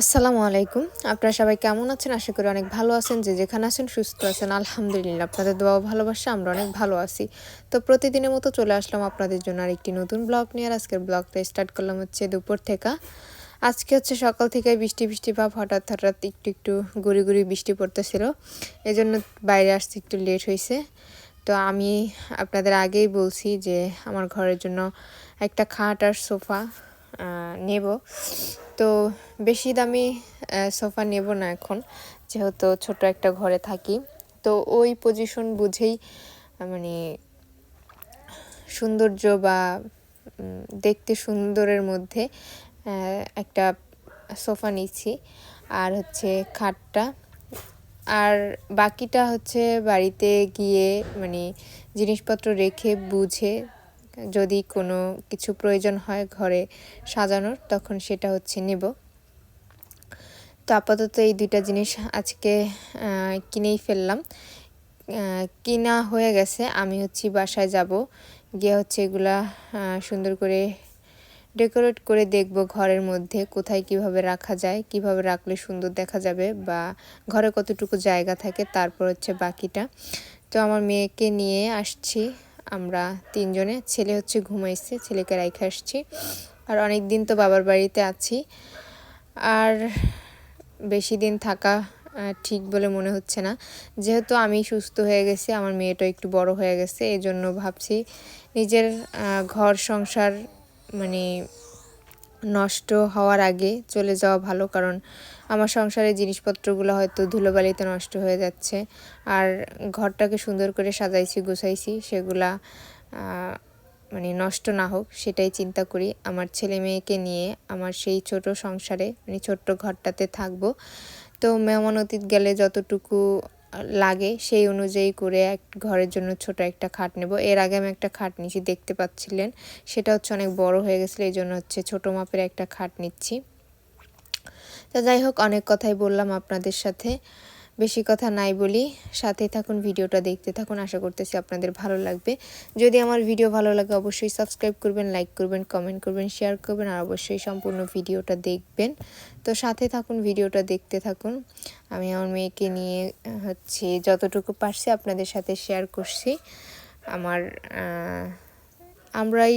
আসসালামু আলাইকুম। আপনারা সবাই কেমন আছেন? আশা করি অনেক ভালো আছেন। যে যেখানে আছেন, সুস্থ আছেন। আলহামদুলিল্লাহ, আপনাদের দোয়া ভালোবাসা, আমরা অনেক ভালো আছি। তো প্রতিদিনের মতো চলে আসলাম আপনাদের জন্য আর একটি নতুন ব্লগ নিয়ে, আর আজকের ব্লগটা স্টার্ট করলাম হচ্ছে দুপুর থেকে। আজকে হচ্ছে সকাল থেকে বৃষ্টি বৃষ্টি ভাব, হঠাৎ হঠাৎ একটু একটু গুড়ি গুড়ি বৃষ্টি পড়তেছিল। এই জন্য বাইরে আসতে একটু লেট হয়েছে তো আমি আপনাদের আগেই বলছি যে, আমার ঘরের জন্য একটা খাট আর সোফা নেব। তো বেশি দামি সোফা নেব না এখন, যেহেতু ছোট একটা ঘরে থাকি। তো ওই পজিশন বুঝেই মানে সৌন্দর্য বা দেখতে সুন্দরের মধ্যে একটা সোফা নিচ্ছি। আর হচ্ছে খাটটা। আর বাকিটা হচ্ছে বাড়িতে গিয়ে মানে জিনিসপত্র রেখে বুঝে যদি কোনো কিছু প্রয়োজন হয় ঘরে সাজানোর, তখন সেটা হচ্ছে নেব। তো আপাতত এই দুইটা জিনিস আজকে কিনেই ফেললাম। কিনা হয়ে গেছে, আমি হচ্ছে বাসায় যাব। গিয়ে হচ্ছে এগুলা সুন্দর করে ডেকোরেট করে দেখব ঘরের মধ্যে কোথায় কীভাবে রাখা যায়, কীভাবে রাখলে সুন্দর দেখা যাবে বা ঘরে কতটুকু জায়গা থাকে, তারপর হচ্ছে বাকিটা। তো আমার মেয়েকে নিয়ে আসছি। আমরা তিনজনে, ছেলে হচ্ছে ঘুমাইছে, ছেলেকে রাইখে আসছি। আর অনেক দিন তো বাবার বাড়িতে আছি। আর বেশি দিন থাকা ঠিক বলে মনে হচ্ছে না। যেহেতু আমি সুস্থ হয়ে গেছি, আমার মেয়েটা একটু বড় হয়ে গেছে এই জন্য ভাবছি নিজের ঘর সংসার মানে নষ্ট হওয়ার আগে চলে যাওয়া ভালো। কারণ আমার সংসারের জিনিসপত্রগুলো হয়তো ধুলোবালিতে নষ্ট হয়ে যাচ্ছে। আর ঘরটাকে সুন্দর করে সাজাইছি, গুছাইছি, সেগুলা মানে নষ্ট না হোক সেটাই চিন্তা করি। আমার ছেলে মেয়েকে নিয়ে আমার সেই ছোট সংসারে মানে ছোট্ট ঘরটাতে থাকব। তো মেহমান অতীত গেলে যতটুকু লাগে সেই অনুযায়ী করে এক ঘরের জন্য ছোট একটা খাট নেব। এর আগে আমি একটা খাট নিয়েছি, দেখতে পাচ্ছিলেন? সেটা হচ্ছে অনেক বড় হয়ে গেছিল, এই জন্য হচ্ছে ছোটো মাপের একটা খাট নিচ্ছি। তো যাই হোক, অনেক কথাই বললাম আপনাদের সাথে। বেশি কথা নাই বলি। সাথে থাকুন, ভিডিওটা দেখতে থাকুন। আশা করতেছি আপনাদের ভালো লাগবে। যদি আমার ভিডিও ভালো লাগে, অবশ্যই সাবস্ক্রাইব করবেন, লাইক করবেন, কমেন্ট করবেন, শেয়ার করবেন, আর অবশ্যই সম্পূর্ণ ভিডিওটা দেখবেন। তো সাথে থাকুন, ভিডিওটা দেখতে থাকুন। আমি আমার মেয়েকে নিয়ে, হচ্ছে, যতটুকু পারছি আপনাদের সাথে শেয়ার করছি। আমার আমরাই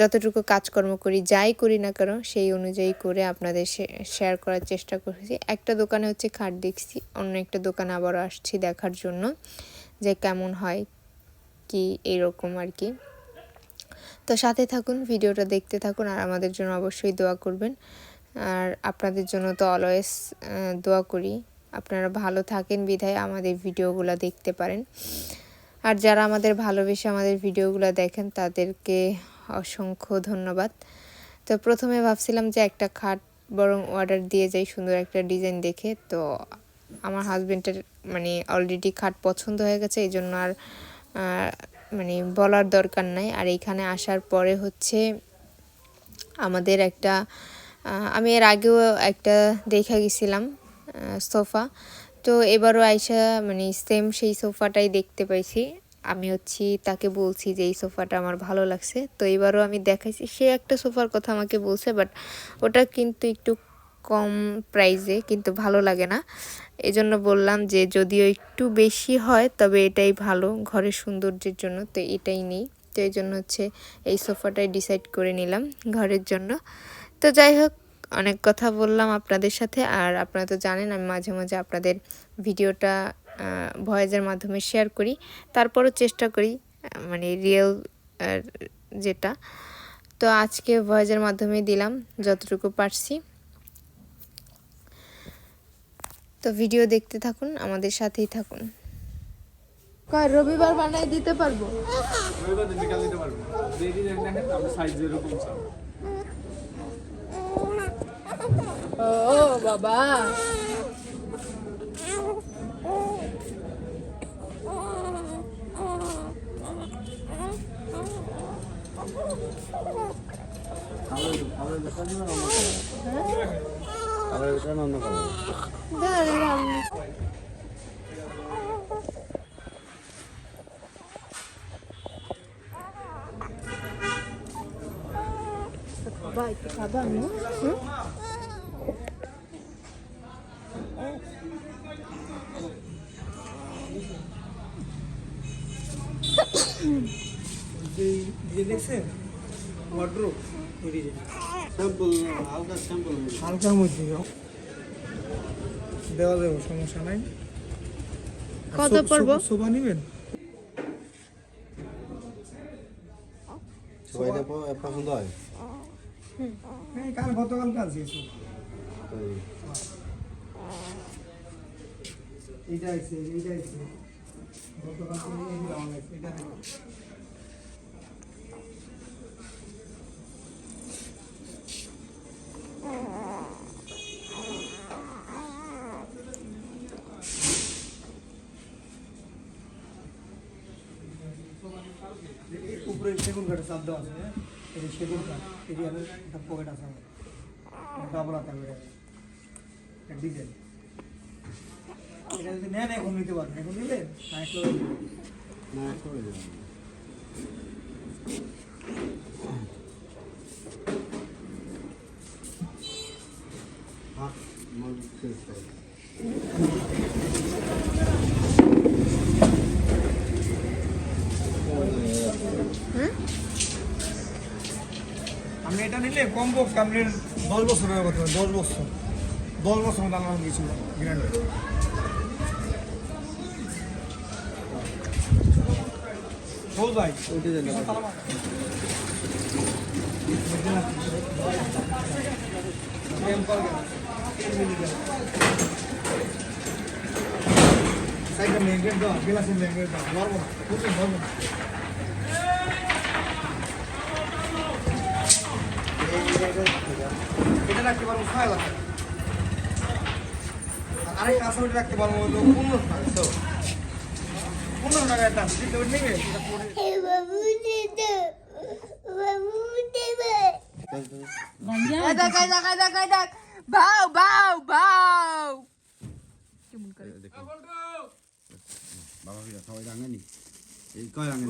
যতটুকু কাজকর্ম করি, যাই করি না কেন, সেই অনুযায়ী করে আপনাদের শেয়ার করার চেষ্টা করছি। একটা দোকানে হচ্ছে খাট দেখছি, অন্য একটা দোকানে আবারও আসছি দেখার জন্য যে কেমন হয়, কি এইরকম আর কি। তো সাথে থাকুন, ভিডিওটা দেখতে থাকুন আর আমাদের জন্য অবশ্যই দোয়া করবেন। আর আপনাদের জন্য তো অলওয়েজ দোয়া করি। আপনারা ভালো থাকেন বিধায় আমাদের ভিডিওগুলো দেখতে পারেন। আর যারা আমাদের ভালোবেসে আমাদের ভিডিওগুলো দেখেন, তাদেরকে অসংখ্য ধন্যবাদ। তো প্রথমে ভাবছিলাম যে একটা খাট বরং অর্ডার দিয়ে যাই সুন্দর একটা ডিজাইন দেখে। তো আমার হাজব্যান্ডের মানে অলরেডি খাট পছন্দ হয়ে গেছে এই জন্য আর মানে বলার দরকার নাই। আর এইখানে আসার পরে হচ্ছে আমাদের একটা আমি এর আগেও একটা দেখা গেছিলাম সোফা। তো এবারও আইসা মানে সেম সেই সোফাটাই দেখতে পাইছি। আমি হচ্ছি, তাকে বলছি যে এই সোফাটা আমার ভালো লাগছে। তো এবারও আমি দেখাইছি, সে একটা সোফার কথা আমাকে বলছে বাট ওটা কিন্তু একটু কম প্রাইসে কিন্তু ভালো লাগে না। এই জন্য বললাম যে যদিও একটু বেশি হয়, তবে এটাই ভালো ঘরের সৌন্দর্যের জন্য, তো এটাই নেই। তো এই জন্য হচ্ছে এই সোফাটাই ডিসাইড করে নিলাম ঘরের জন্য। তো যাই হোক, অনেক কথা বললাম আপনাদের সাথে, আর আপনারা তো জানেন, আমি মাঝে মাঝে আপনাদের ভিডিওটা ভয়েসের মাধ্যমে শেয়ার করি। তারপরও চেষ্টা করি মানে রিয়েল যেটা। তো আজকে ভয়েসের মাধ্যমে দিলাম যতটুকু পারছি। তো ভিডিও দেখতে থাকুন আমাদের সাথেই থাকুন। রবিবার বানাই দিতে পারব? রবিবার দিতে পারব। সাইজ ও বাবা। আবার এটা অন্য কালার Hum? যে দেখছেন? ওয়ার্ড্রোপ হালকার মধ্যে দেওয়া যাবে সমস্যা নাই। কত পড়ব? সোফা নিবেন? সবাইটা পছন্দ হয়? হ্যাঁ কাল গতকাল কাজ দিয়েছ এইটা আছে এইটা আছে। গতকাল এটা দেখো এই উপরে সেগুন কাঠের চাপ আছে হ্যাঁ? এই সেগুন কাঠ এরিয়ার একটা পকেট আছে আমার। ডাবল আতা করে ডিজাইন এটা যদি নেন, এখন নিতে পারেন এখন নিলে না একটু না দিলাম হাত আমি এটা নিলে কম বক্স আপনি দশ বছর হয়ে করতে পারেন দশ বছর। দশ বছর মতো আমার গিয়েছিল গ্র্যান্ড বল ভাই। ওইটা জানি সাইকেল লেঙ্গের দাও, গিলাসের লেঙ্গের দাও ধরবো না বুঝলেন ধরবো না এটা রাখতে পারব ছয় লাখ আরেকটা আছে ওটা রাখতে পারব হলো পনেরো টাকা তো। পনেরো টাকা একটা আছে নেবে? বাউ বাউ বাউ। বাবা ফিরা সবাই রাঙানি। এই কয় রাঙানি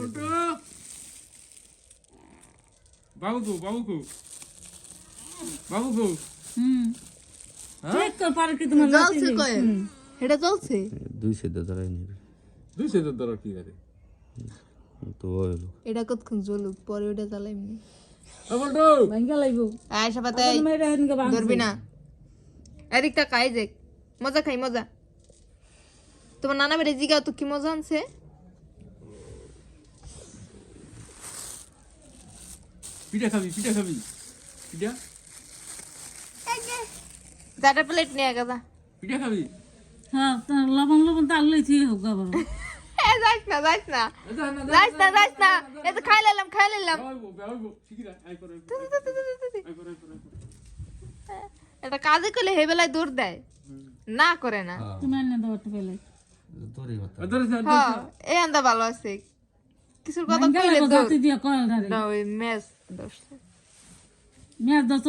বাবু কো বাবু কো হুম। চেক কর পারে কি তোমার চলছে কয়ে। এটা চলছে দুই সেদ্ধ ধরাই নি দুই সেদের দর কি করে তো হলো এটা কতক্ষণ জ্বলুক? পরে ওটা জ্বালাইমনি বলটো ভাঙ্গা লাইবো আয়সা পাতে মেয়েরা হেনকে ধরবি না। এদিকটা খাই যে মজা খাই মজা। তোমার নানা বেড়ে জিগাও তো কি মজা আনছে? পিঠা খাবি পিঠা খাবি। পিঠা? চারটা প্লেট নিয়ে গেছা পিঠা খাবি? হ্যাঁ লবণ লবণ তার লইছি হোক গা এ যাইস না যাইস না। যাইস না যাইস না এ তো খাই লাইলাম খাই লাইলাম। বাবু বাবু এটা কাজে করলে হে বেলায় দৌড় দেয়। না করে না। তুমি এনে দাও একটু হ্যাঁ এই আন্দা ভালো আছে। কিছুর কথা কইলে দৌড়। না ওই ম্যাচ দশ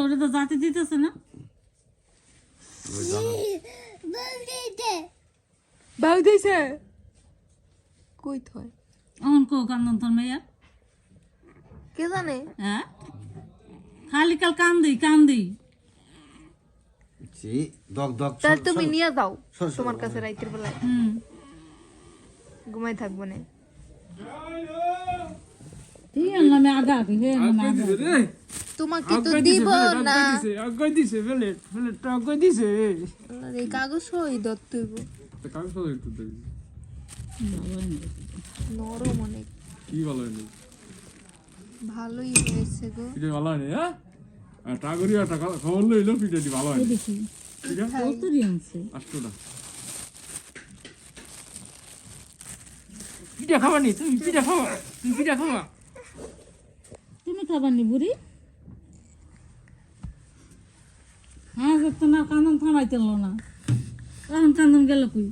ওটা তো জাতি দিতেছে না? ভাগ দিছে কই থয় অন কো কান্দন তোর মেয়ের কে জানে হ্যাঁ খালি কাল কান্দি কান্দি দগ তাহলে তুমি নিয়ে যাও তোমার কাছে রাইতের বেলায় হুম ঘুমাই থাকব না ঠিক আছে আমি আগা আগে হে আমি আগা রে তোমাকে তো দিব না। আগাই দিছে? বেলে বেলে টা আগাই দিছে? এই কাগজ সই দত্তইব কাগজ তো একটু দেই নরম অনেক। কি ভালো হয়নি ভালোই হয়েছে গো। পিঠা ভালো হয়নি হ্যাঁ? আর টাগরি আর টাকা খবর লইলো পিঠাটি ভালো হয়নি। দেখি। পিঠা কত দিয়েছে আটশোটা পিঠা খাবানি? তুমি পিঠা খাবা? তুমি পিঠা খাবা? তুমি খাবার নি বুড়ি হ্যাঁ তো না কান্দন থামাইতে হলো না। এখন কান্দন গেল কই?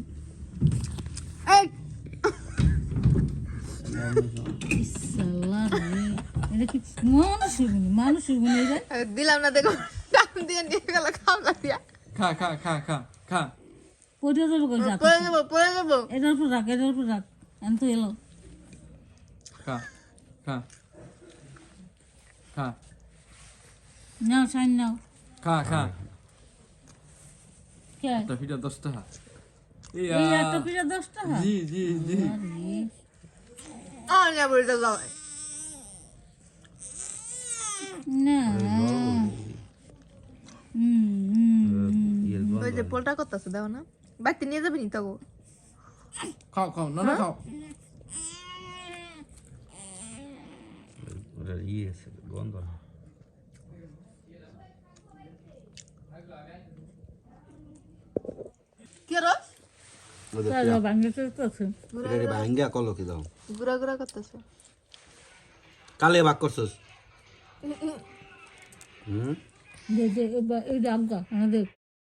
দিলাম না দেখো দাম দিয়ে নিয়ে গেল খাওয়া দিয়া। খা খা খা খা খা। পড়ে যাব পড়ে যাব পড়ে যাব। এটার উপর রাখ এটার উপর রাখ। এন তো এলো। খা খা খা। নাও সাইন নাও। খা খা। একটা ফিটা দশ টাকা এই এই একটা পিঠা দশ টাকা জি জি জি। আরে, না। বলতে যাও না। হুম, হুম, ওই যে পোলটা করতেছে দাও না। বাড়িতে নিয়ে যাবে নি তগো খাও খাও না না খাও। ইয়ে আছে গন্ধ না কি রস ওদের তারা ভাঙে চলতেছে এটা ভাঙ্গা কলো কি দাও। গুড়া গুড়া করতেছে। কালে বাক করছস? হুম? যে যে এবার এই রাগা আমাদের